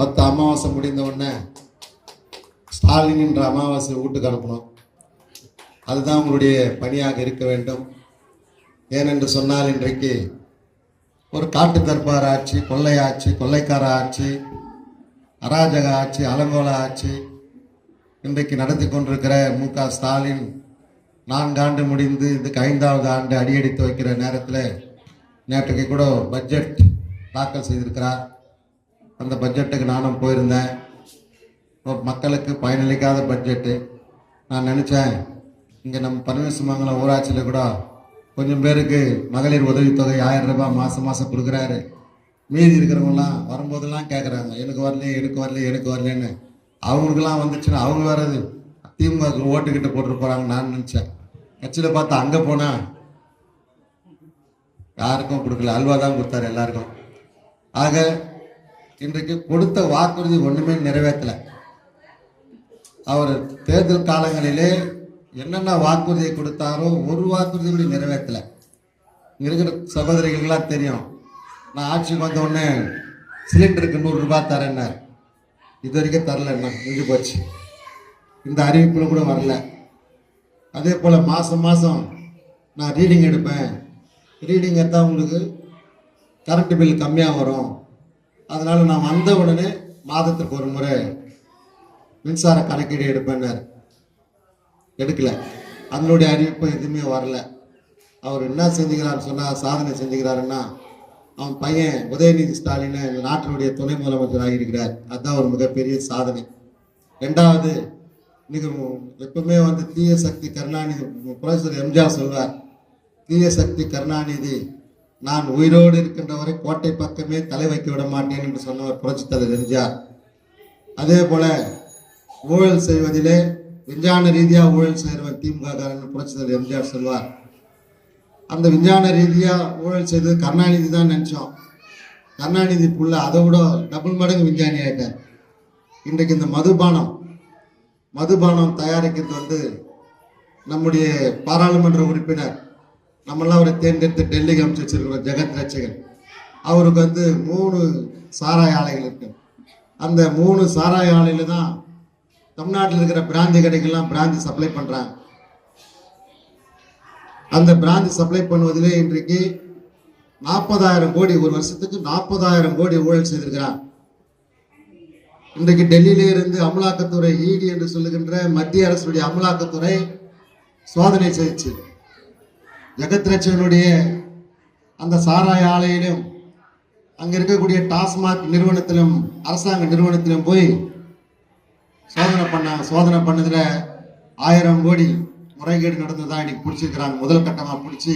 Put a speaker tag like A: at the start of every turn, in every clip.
A: பத்து அமாவாசை முடிந்த உடனே ஸ்டாலின் என்ற அமாவாசை வீட்டுக்கு அனுப்பணும். அதுதான் உங்களுடைய பணியாக இருக்க வேண்டும். ஏனென்று சொன்னால் இன்றைக்கு ஒரு காட்டு தர்பார் ஆட்சி கொள்ளை ஆட்சி கொள்ளைக்கார ஆட்சி அராஜக ஆட்சி அலங்கோல ஆட்சி இன்றைக்கு நடத்தி கொண்டிருக்கிற மு. க. ஸ்டாலின் நான்காண்டு முடிந்து இதுக்கு ஐந்தாவது ஆண்டு அடியெடுத்து வைக்கிற நேரத்தில் நேற்றுக்கு கூட பட்ஜெட் தாக்கல் செய்திருக்கிறார். அந்த பட்ஜெட்டுக்கு நானும் போயிருந்தேன். மக்களுக்கு பயனளிக்காத பட்ஜெட்டு நான் நினச்சேன் இங்கே நம்ம பரமேசுமங்கலம் ஊராட்சியில் கூட கொஞ்சம் பேருக்கு மகளிர் உதவித்தொகை ஆயிரம் ரூபாய் மாதம் மாதம் கொடுக்குறாரு. மீதி இருக்கிறவங்களாம் வரும்போதெல்லாம் கேட்குறாங்க எனக்கு வரலையே எனக்கு வரலையே எனக்கு வரலன்னு அவங்களுக்குலாம் வந்துச்சுன்னா அவங்க வர்றது திமுக ஓட்டுக்கிட்ட போட்டு போகிறாங்க நான் நினச்சேன். கட்சியில் பார்த்தா அங்கே போனால் யாருக்கும் கொடுக்கல அல்வா தான் கொடுத்தாரு எல்லாருக்கும். ஆக இன்றைக்கு கொடுத்த வாக்குறுதி ஒன்றுமே நிறைவேற்றலை. அவர் தேர்தல் காலங்களிலே என்னென்ன வாக்குறுதியை கொடுத்தாரோ ஒரு வாக்குறுதி கூட நிறைவேற்றலை. இங்கே இருக்கிற சகோதரிகளுக்கெல்லாம் தெரியும். நான் ஆட்சிக்கு வந்த உடனே சிலிண்டருக்கு நூறுரூபா தரேன்னார். இது வரைக்கும் தரலண்ணா முடிஞ்சு போச்சு. இந்த அறிவிப்பில் கூட வரல. அதே போல் மாதம் மாதம் நான் ரீடிங் எடுப்பேன். ரீடிங் எடுத்தால் உங்களுக்கு கரண்ட் பில் கம்மியாக வரும். அதனால் நான் வந்த உடனே மாதத்துக்கு ஒரு முறை மின்சார கணக்கீடு எடுப்பேன்னார் எடுக்கல. அதனுடைய அறிவிப்பு எதுவுமே வரல. அவர் என்ன செஞ்சுக்கிறான்னு சொன்னால் சாதனை செஞ்சுக்கிறாருன்னா அவன் பையன் உதயநிதி ஸ்டாலின் எங்கள் நாட்டினுடைய துணை முதலமைச்சராக இருக்கிறார் அதுதான் ஒரு மிகப்பெரிய சாதனை. ரெண்டாவது இன்னைக்கு எப்பவுமே வந்து தீய சக்தி கருணாநிதி புரொஃபசர் எம்ஜிஆர் சொல்வார் தீய சக்தி கருணாநிதி நான் உயிரோடு இருக்கின்ற வரை கோட்டை பக்கமே தலை வைக்க விட மாட்டேன் என்று சொன்னவர் புரட்சி தலைவர் எம்ஜிஆர். அதே போல ஊழல் செய்வதிலே விஞ்ஞான ரீதியாக ஊழல் செய்கிறவன் திமுக காரன் புரட்சி தலைவர் எம்ஜிஆர் சொல்வார். அந்த விஞ்ஞான ரீதியாக ஊழல் செய்தது கருணாநிதி தான் நினச்சோம். கருணாநிதி புள்ள அதை விட டபுள் மடங்கு விஞ்ஞானி ஆகிட்டார் இன்றைக்கு இந்த மதுபானம் மதுபானம் தயாரிக்கிறது வந்து நம்முடைய பாராளுமன்ற உறுப்பினர் நம்மளாம் அவரை தேர்ந்தெடுத்து டெல்லிக்கு அமைச்சு வச்சிருக்கிறோம் ஜெகத் ரட்சகன் அவருக்கு வந்து மூணு சாராய ஆலைகள் இருக்கு. அந்த மூணு சாராய ஆலையில் தான் தமிழ்நாட்டில் இருக்கிற பிராந்தி கடைகள்லாம் பிராந்தி சப்ளை பண்ணுறாங்க அந்த பிராந்தி சப்ளை பண்ணுவதிலே இன்றைக்கு நாற்பதாயிரம் கோடி ஒரு வருஷத்துக்கு நாற்பதாயிரம் கோடி ஊழல் செய்திருக்கிறார். இன்றைக்கு டெல்லியிலே இருந்து அமலாக்கத்துறை ஈடி என்று சொல்லுகின்ற மத்திய அரசுடைய அமலாக்கத்துறை சோதனை செய்துச்சு. ஜெகத்ரட்சகனுடைய அந்த சாராய ஆலையிலும் அங்கே இருக்கக்கூடிய டாஸ்மாக் நிறுவனத்திலும் அரசாங்க நிறுவனத்திலும் போய் சோதனை பண்ணாங்க சோதனை பண்ணதில் ஆயிரம் கோடி முறைகேடு நடந்ததாக இன்னைக்கு பிடிச்சிருக்கிறாங்க. முதல் கட்டமாக பிடிச்சி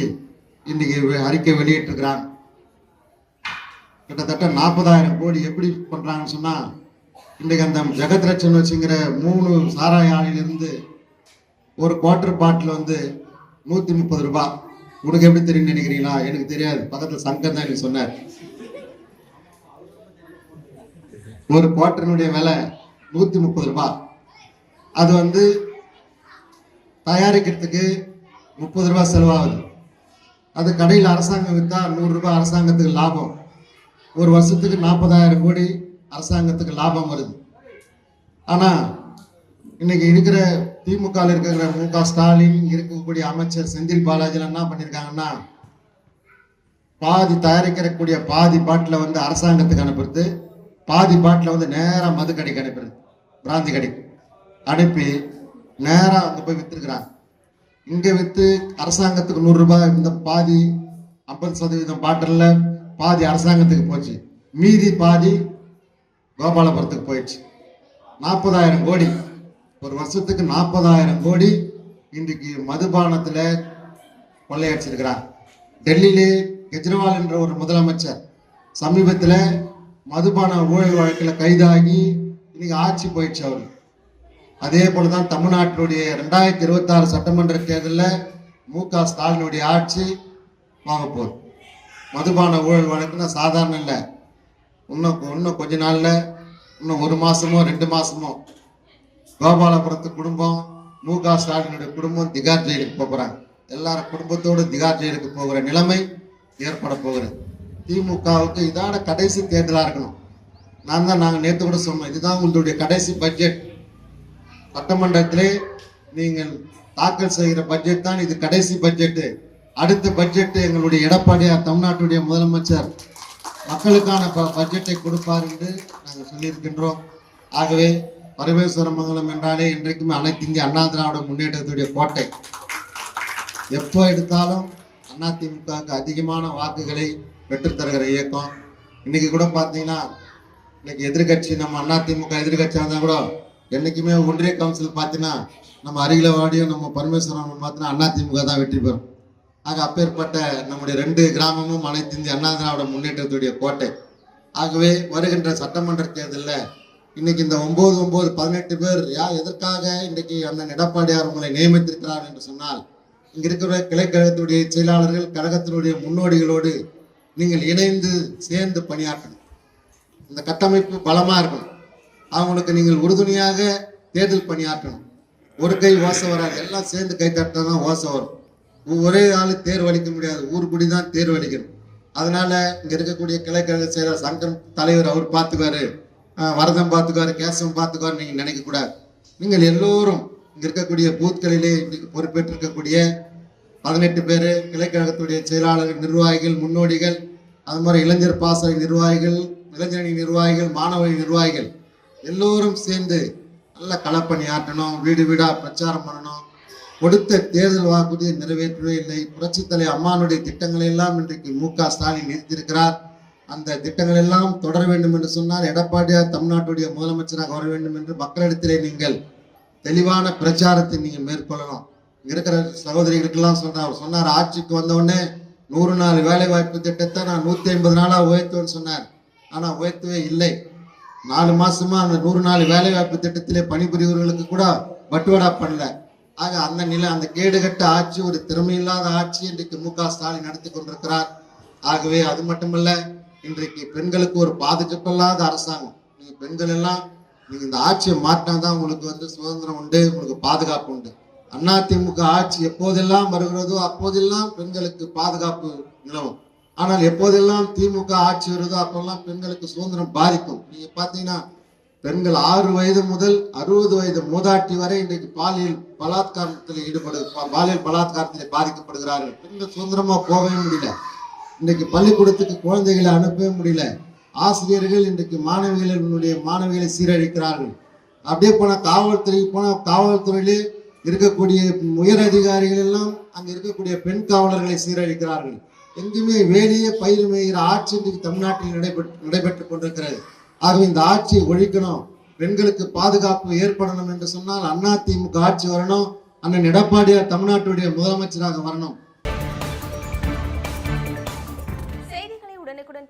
A: இன்னைக்கு அறிக்கை வெளியிட்டிருக்கிறாங்க. கிட்டத்தட்ட நாற்பதாயிரம் கோடி எப்படி பண்ணுறாங்கன்னு சொன்னால் இன்றைக்கு அந்த ஜெகத் ரட்சன் வச்சுங்கிற மூணு சாராய ஆலையிலிருந்து ஒரு குவார்டர் பாட்டில் வந்து நூற்றி முப்பது ரூபாய். உனக்கு எப்படி தெரியும் நினைக்கிறீங்களா? எனக்கு தெரியாது. பக்கத்தில் சங்கர் தான் எனக்கு சொன்னார். ஒரு குவார்டரினுடைய விலை நூற்றி முப்பது ரூபாய் அது வந்து தயாரிக்கிறதுக்கு முப்பது ரூபாய் செலவாகுது. அது கடையில் அரசாங்கம் விற்றா நூறுரூபா அரசாங்கத்துக்கு லாபம். ஒரு வருஷத்துக்கு நாற்பதாயிரம் கோடி அரசாங்கத்துக்கு லாபம் வருது. ஆனால் இன்னைக்கு இருக்கிற திமுக இருக்கிற மு க ஸ்டாலின் இருக்கக்கூடிய அமைச்சர் செந்தில் பாலாஜிலாம் என்ன பண்ணியிருக்காங்கன்னா பாதி தயாரிக்கிறக்கூடிய பாதி பாட்டில் வந்து அரசாங்கத்துக்கு அனுப்புறது பாதி பாட்டில் வந்து நேராக மது கடைக்கு அனுப்புறது பிராந்தி கடைக்கு அனுப்பி நேராக அங்கே போய் விற்றுருக்குறாங்க இங்கே விற்று அரசாங்கத்துக்கு நூறுரூபா இந்த பாதி ஐம்பது சதவீதம் பாட்டிலில் பாதி அரசாங்கத்துக்கு போச்சு. மீதி பாதி கோபாலபுரத்துக்கு போயிடுச்சு. நாற்பதாயிரம் கோடி. ஒரு வருஷத்துக்கு நாற்பதாயிரம் கோடி இன்றைக்கு மதுபானத்தில் கொள்ளையடிச்சிருக்கிறார். டெல்லியிலே கெஜ்ரிவால் என்ற ஒரு முதலமைச்சர் சமீபத்தில் மதுபான ஊழல் வழக்கில் கைதாகி இன்னைக்கு ஆட்சி போயிடுச்சு அவர். அதே போல தான் தமிழ்நாட்டினுடைய ரெண்டாயிரத்தி இருபத்தாறு சட்டமன்ற தேர்தலில் மு க ஸ்டாலினுடைய ஆட்சி வாங்க போகுது. மதுபான ஊழல் வழக்குன்னா சாதாரண இல்லை. இன்னும் இன்னும் கொஞ்ச நாளில் இன்னும் ஒரு மாதமோ ரெண்டு மாதமோ கோபாலபுரத்து குடும்பம் மு க ஸ்டாலினுடைய குடும்பம் திகார் ஜெயிலுக்கு போகிறாங்க. எல்லாரும் குடும்பத்தோடு திகார் ஜெயிலுக்கு போகிற நிலைமை ஏற்பட போகிறது. திமுகவுக்கு இதான கடைசி தேர்தலாக இருக்கணும். நான் தான் நாங்கள் நேற்று கூட சொன்னோம் இதுதான் உங்களுடைய கடைசி பட்ஜெட். சட்டமன்றத்திலே நீங்கள் தாக்கல் செய்கிற பட்ஜெட் தான் இது கடைசி பட்ஜெட்டு. அடுத்த பட்ஜெட்டு எங்களுடைய எடப்பாடியார் தமிழ்நாட்டுடைய முதலமைச்சர் மக்களுக்கான ப- பட்ஜெட்டை கொடுப்பார் என்று நாங்கள் சொல்லியிருக்கின்றோம். ஆகவே பரமேஸ்வரமங்கலம் என்றாலே இன்றைக்குமே அனைத்து இந்திய அண்ணா திராவிட முன்னேற்றத்துடைய கோட்டை. எப்போ எடுத்தாலும் அதிமுகவுக்கு அதிகமான வாக்குகளை பெற்றுத்தருகிற இயக்கம். இன்னைக்கு கூட பார்த்தீங்கன்னா இன்னைக்கு எதிர்கட்சி நம்ம அதிமுக எதிர்கட்சியாக இருந்தால் கூட என்றைக்குமே ஒன்றிய கவுன்சில் பார்த்தீங்கன்னா நம்ம அருகில வாடியும் நம்ம பரமேஸ்வரன் பார்த்தீங்கன்னா அதிமுக தான் வெற்றி பெறும். ஆக அப்பேற்பட்ட நம்முடைய ரெண்டு கிராமமும் அனைத்து இந்திய அண்ணா திராவிட முன்னேற்றத்துடைய கோட்டை. ஆகவே வருகின்ற சட்டமன்ற தேர்தலில் இன்னைக்கு இந்த ஒன்பது ஒன்பது பதினெட்டு பேர் யா எதற்காக இன்றைக்கு அண்ணன் எடப்பாடியார் உங்களை நியமித்திருக்கிறார் என்று சொன்னால் இங்க இருக்கிற கிளைக்கழகத்துடைய செயலாளர்கள் கழகத்தினுடைய முன்னோடிகளோடு நீங்கள் இணைந்து சேர்ந்து பணியாற்றணும். இந்த கட்டமைப்பு பலமா இருக்கணும். அவங்களுக்கு நீங்கள் உறுதுணையாக தேர்தல் பணியாற்றணும். ஒரு கை ஓசை வராது. எல்லாம் சேர்ந்து கை தட்டினா தான் ஓசை வரும். ஒரே ஆள் தேர்வு அளிக்க முடியாது. ஊருக்குடி தான் தேர்வு அளிக்கணும். அதனால இங்க இருக்கக்கூடிய கிளைக்கழக செயலர் சங்கம் தலைவர் அவர் பார்த்துக்காரு வரதம் வரதன் பார்த்துக்காரு கேசவன் பார்த்துக்காரு நினைக்கக்கூடாது நீங்கள் எல்லோரும் இங்கே இருக்கக்கூடிய பூத்களிலே இன்னைக்கு பொறுப்பேற்றிருக்கக்கூடிய பதினெட்டு பேர் கிளைக்கழகத்துடைய செயலாளர்கள் நிர்வாகிகள் முன்னோடிகள் அது மாதிரி இளைஞர் பாசறை நிர்வாகிகள் இளைஞரணி நிர்வாகிகள் மாணவ நிர்வாகிகள் எல்லோரும் சேர்ந்து நல்ல களப்பணி ஆற்றணும் வீடு வீடாக பிரச்சாரம் பண்ணணும். கொடுத்த தேர்தல் வாக்குறுதியை நிறைவேற்றவே இல்லை. புரட்சித்தலை அம்மானுடைய திட்டங்களை எல்லாம் இன்றைக்கு மு க ஸ்டாலின் நிறுத்தியிருக்கிறார் அந்த திட்டங்கள் எல்லாம் தொடர வேண்டும் என்று சொன்னால் எடப்பாடியார் தமிழ்நாட்டுடைய முதலமைச்சராக வர வேண்டும் என்று மக்களிடத்திலே நீங்கள் தெளிவான பிரச்சாரத்தை நீங்கள் மேற்கொள்ளணும் இருக்கிற சகோதரிகளுக்கெல்லாம் சொன்னார் அவர் சொன்னார் ஆட்சிக்கு வந்தவுடனே நூறு நாள் வேலைவாய்ப்பு திட்டத்தை நான் நூற்றி ஐம்பது நாளாக உயர்த்துவேன்னு சொன்னார். ஆனால் உயர்த்தவே இல்லை. நாலு மாசமா அந்த நூறு நாள் வேலைவாய்ப்பு திட்டத்திலே பணிபுரிவர்களுக்கு கூட பட்டுவடா பண்ணல. ஆக அந்த நிலை அந்த கேடுகட்ட ஆட்சி ஒரு திறமையில்லாத ஆட்சி இன்றைக்கு மு க ஸ்டாலின் நடத்தி கொண்டிருக்கிறார். ஆகவே அது மட்டுமல்ல இன்றைக்கு பெண்களுக்கு ஒரு பாதுகாப்பில்லாத அரசாங்கம். நீங்க பெண்கள் எல்லாம் நீங்க இந்த ஆட்சியை மாற்றினா தான் உங்களுக்கு வந்து சுதந்திரம் உண்டு உங்களுக்கு பாதுகாப்பு உண்டு. அதிமுக ஆட்சி எப்போதெல்லாம் வருகிறதோ அப்போதெல்லாம் பெண்களுக்கு பாதுகாப்பு நிலவும். ஆனால் எப்போதெல்லாம் திமுக ஆட்சி வருதோ அப்போல்லாம் பெண்களுக்கு சுதந்திரம் பாதிக்கும். நீங்க பாத்தீங்கன்னா பெண்கள் ஆறு வயது முதல் அறுபது வயது மூதாட்டி வரை இன்றைக்கு பாலியல் பலாத்காரத்தில் ஈடுபடு பாலியல் பலாத்காரத்தில் பாதிக்கப்படுகிறார்கள். பெண்கள் சுதந்திரமா போகவே முடியல. இன்றைக்கு பள்ளிக்கூடத்துக்கு குழந்தைகளை அனுப்பவே முடியல. ஆசிரியர்கள் இன்றைக்கு மாணவிகளினுடைய மாணவிகளை சீரழிக்கிறார்கள். அப்படியே போனால் காவல்துறைக்கு போனால் காவல்துறையிலே இருக்கக்கூடிய உயர் அதிகாரிகள் எல்லாம் அங்கே இருக்கக்கூடிய பெண் காவலர்களை சீரழிக்கிறார்கள். எங்குமே வேலையே பயிர் மேய்கிற ஆட்சி இன்றைக்கு தமிழ்நாட்டில் நடைபெற்று நடைபெற்றுக் கொண்டிருக்கிறது. ஆகவே இந்த ஆட்சியை ஒழிக்கணும். பெண்களுக்கு பாதுகாப்பு ஏற்படணும் என்று சொன்னால் அதிமுக ஆட்சி வரணும். அண்ணன் எடப்பாடியார் தமிழ்நாட்டுடைய முதலமைச்சராக வரணும்.